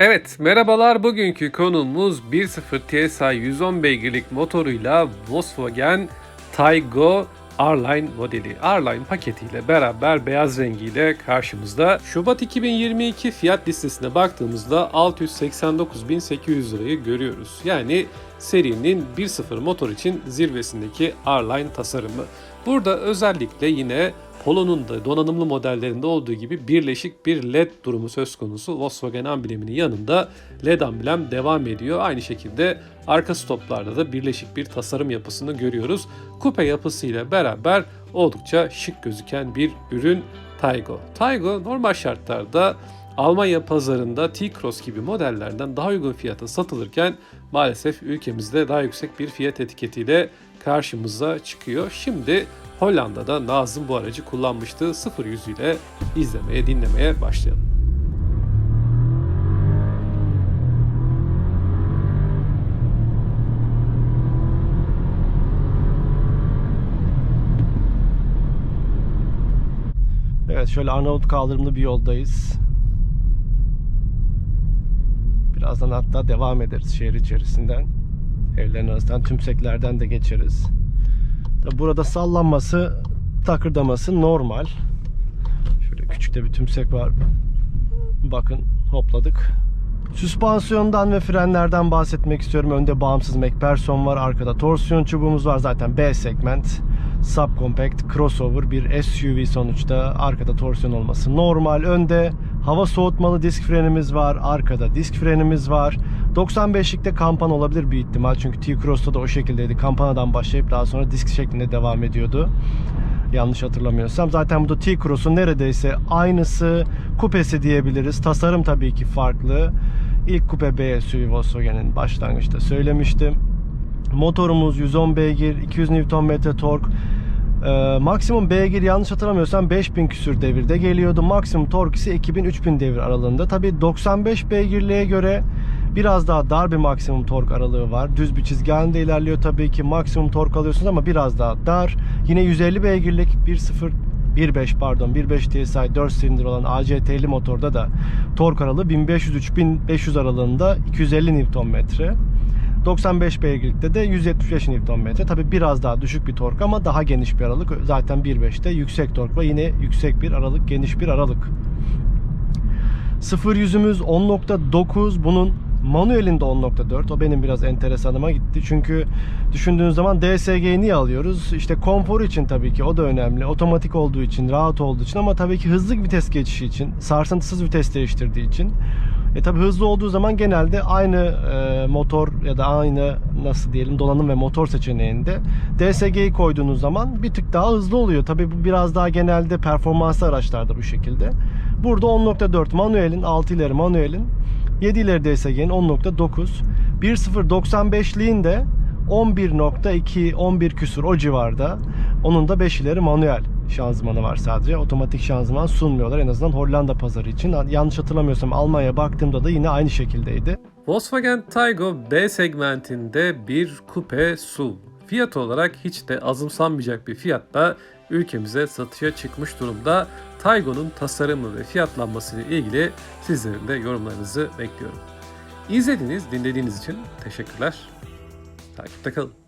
Evet, merhabalar. Bugünkü konumuz 1.0 TSI 110 beygirlik motoruyla Volkswagen Taygo R-Line modeli. R-Line paketiyle beraber beyaz rengiyle karşımızda. Şubat 2022 fiyat listesine baktığımızda 689.800 lirayı görüyoruz. Yani serinin 1.0 motor için zirvesindeki R-Line tasarımı. Burada özellikle yine Polo'nun da donanımlı modellerinde olduğu gibi birleşik bir LED durumu söz konusu. Volkswagen ambleminin yanında LED amblem devam ediyor. Aynı şekilde arka stoplarda da birleşik bir tasarım yapısını görüyoruz. Kupe yapısıyla beraber oldukça şık gözüken bir ürün Taygo. Taygo normal şartlarda Almanya pazarında T-Cross gibi modellerden daha uygun fiyata satılırken maalesef ülkemizde daha yüksek bir fiyat etiketiyle karşımıza çıkıyor. Şimdi Hollanda'da Nazım bu aracı kullanmıştı. 0 yüzüyle izlemeye, dinlemeye başlayalım. Evet şöyle Arnavut kaldırımlı bir yoldayız. Birazdan hatta devam ederiz şehir içerisinden. Evlerin arasından tümseklerden de geçeriz. Burada sallanması, takırdaması normal. Şöyle küçük de bir tümsek var. Bakın hopladık. Süspansiyondan ve frenlerden bahsetmek istiyorum. Önde bağımsız McPherson var. Arkada torsiyon çubuğumuz var. Zaten B segment. Subcompact, crossover bir SUV sonuçta. Arkada torsiyon olması normal. Önde hava soğutmalı disk frenimiz var. Arkada disk frenimiz var. 95'likte kampan olabilir bir ihtimal. Çünkü T-Cross'ta da o şekildeydi. Kampanadan başlayıp daha sonra disk şeklinde devam ediyordu. Yanlış hatırlamıyorsam. Zaten bu da T-Cross'un neredeyse aynısı. Kupesi diyebiliriz. Tasarım tabii ki farklı. İlk kupe B SUV Volkswagen'in başlangıçta söylemiştim. Motorumuz 110 beygir, 200 Nm tork. Ee, maksimum beygir yanlış hatırlamıyorsam 5000 küsür devirde geliyordu. Maksimum tork ise 2000-3000 devir aralığında. Tabii 95 beygirliğe göre biraz daha dar bir maksimum tork aralığı var. Düz bir çizgi halinde ilerliyor tabii ki. Maksimum tork alıyorsunuz ama biraz daha dar. Yine 150 beygirlik 1.0 1.5 pardon 1.5 TSI 4 silindir olan ACT'li motorda da tork aralığı 1500-3500 aralığında 250 Nm. 95 beygirlikte de 175 Nm. Tabi biraz daha düşük bir tork ama daha geniş bir aralık. Zaten 1.5'te yüksek tork ve yine yüksek bir aralık, geniş bir aralık. Sıfır yüzümüz 10.9. Bunun manuelinde 10.4. O benim biraz enteresanıma gitti. Çünkü düşündüğünüz zaman DSG'yi niye alıyoruz? İşte konfor için tabii ki o da önemli. Otomatik olduğu için, rahat olduğu için ama tabii ki hızlı vites geçişi için, sarsıntısız vites değiştirdiği için. E tabi hızlı olduğu zaman genelde aynı e, motor ya da aynı nasıl diyelim donanım ve motor seçeneğinde DSG'yi koyduğunuz zaman bir tık daha hızlı oluyor. Tabi bu biraz daha genelde performanslı araçlarda bu şekilde. Burada 10.4 manuelin 6 ileri manuelin 7 ileri DSG'nin 10.9 1.095'liğin de 11.2 11 küsur o civarda. Onun da 5 ileri manuel şanzımanı var sadece. Otomatik şanzıman sunmuyorlar en azından Hollanda pazarı için. Yanlış hatırlamıyorsam Almanya'ya baktığımda da yine aynı şekildeydi. Volkswagen Taygo B segmentinde bir kupe SUV. Fiyat olarak hiç de azımsanmayacak bir fiyatta ülkemize satışa çıkmış durumda. Taygo'nun tasarımı ve fiyatlanması ile ilgili sizlerin de yorumlarınızı bekliyorum. İzlediğiniz, dinlediğiniz için teşekkürler. Takipte kalın.